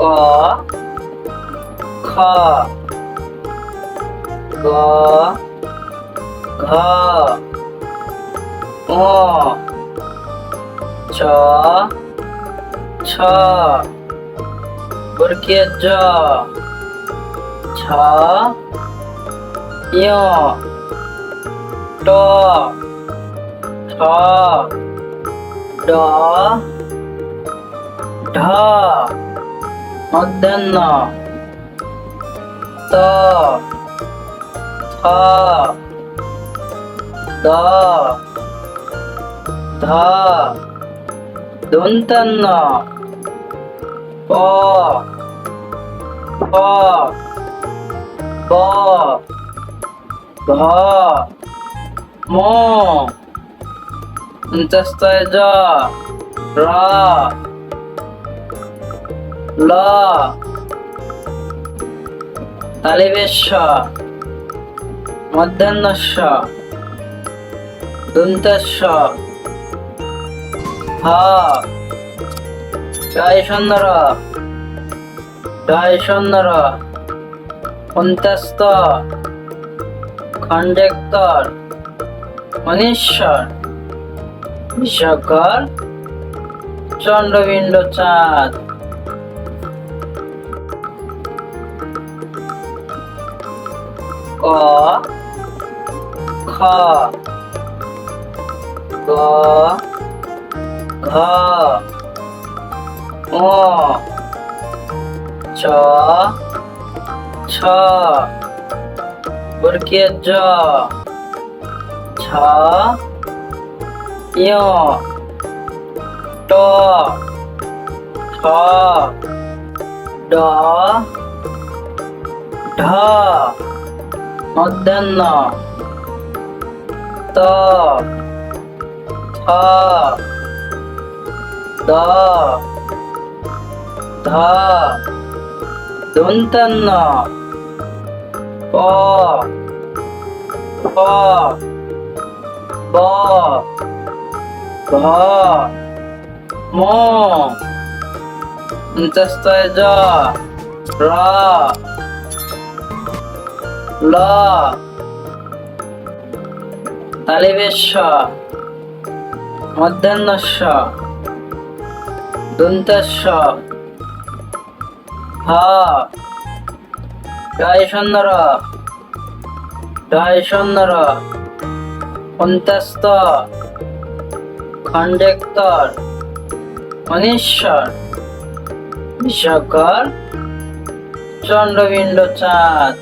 거, 커, 거, 거, 어, 저, 저, 그렇게 했죠. 저, 요, 또, 저, 더, 더, মধ্যাহ্ন ত থ দ ধ দন্তান্ন প প প ঘ ম অন্তস্তয় জ র ল। তালিবেশ মধ্যাহ্নস্য দন্তস্য হ। জয় সুন্দর জয় সুন্দর অন্তস্ত খণ্ডেক্তর। মনীশ্বর। বিশ্বকর। চন্দ্রবিন্দ চাঁদ क ख ग घ ङ च छ और के ज छ य ट ठ ड ढ মধ্যাহ্ন ত। থ দ। ধ। দন্তান্ন প। প। ব। ঘ। ম। অন্তস্তয় র। ল। তালিবেশ মধ্যাহ্নস্য দন্তস্য হ জয় সুন্দর জয় সুন্দর অন্তস্ত খণ্ডেক্তর। মনীশ্বর। বিশ্বকর। চন্দ্রবিন্দ চাঁদ